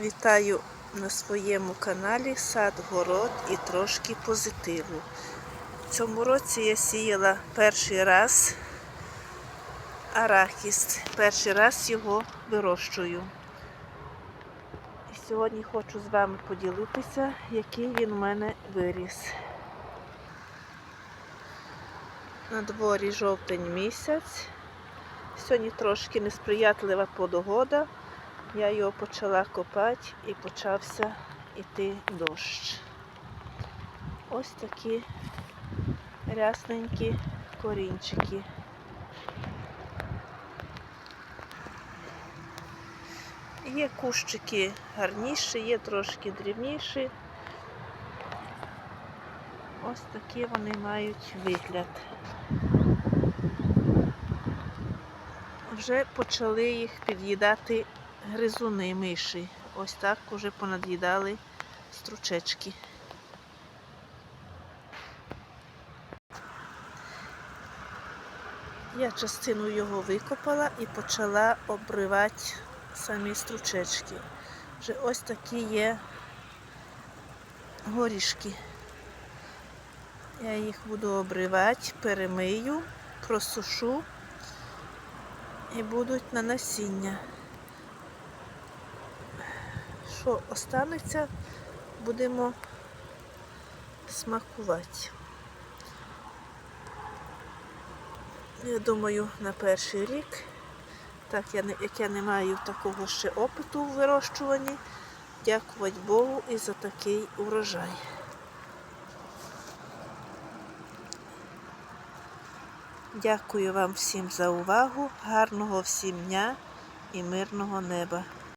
Вітаю на своєму каналі Сад, город і трошки позитиву. В цьому році я сіяла перший раз арахіс. Перший раз його вирощую. І сьогодні хочу з вами поділитися, який він у мене виріс. На дворі жовтень місяць. Сьогодні трошки несприятлива погода. Я його почала копати і почався йти дощ. Ось такі рясненькі корінчики. Є кущики гарніші, є трошки дрібніші. Ось такі вони мають вигляд. Вже почали їх під'їдати гризуни миші. Ось так уже понад'їдали стручечки. Я частину його викопала і почала обривати самі стручечки. Вже ось такі є горішки. Я їх буду обривати, перемию, просушу і будуть на насіння. Що останеться, будемо смакувати. Я думаю, на перший рік, так я не, як я не маю такого ще опиту в вирощуванні, дякувати Богу і за такий урожай. Дякую вам всім за увагу, гарного всім дня і мирного неба.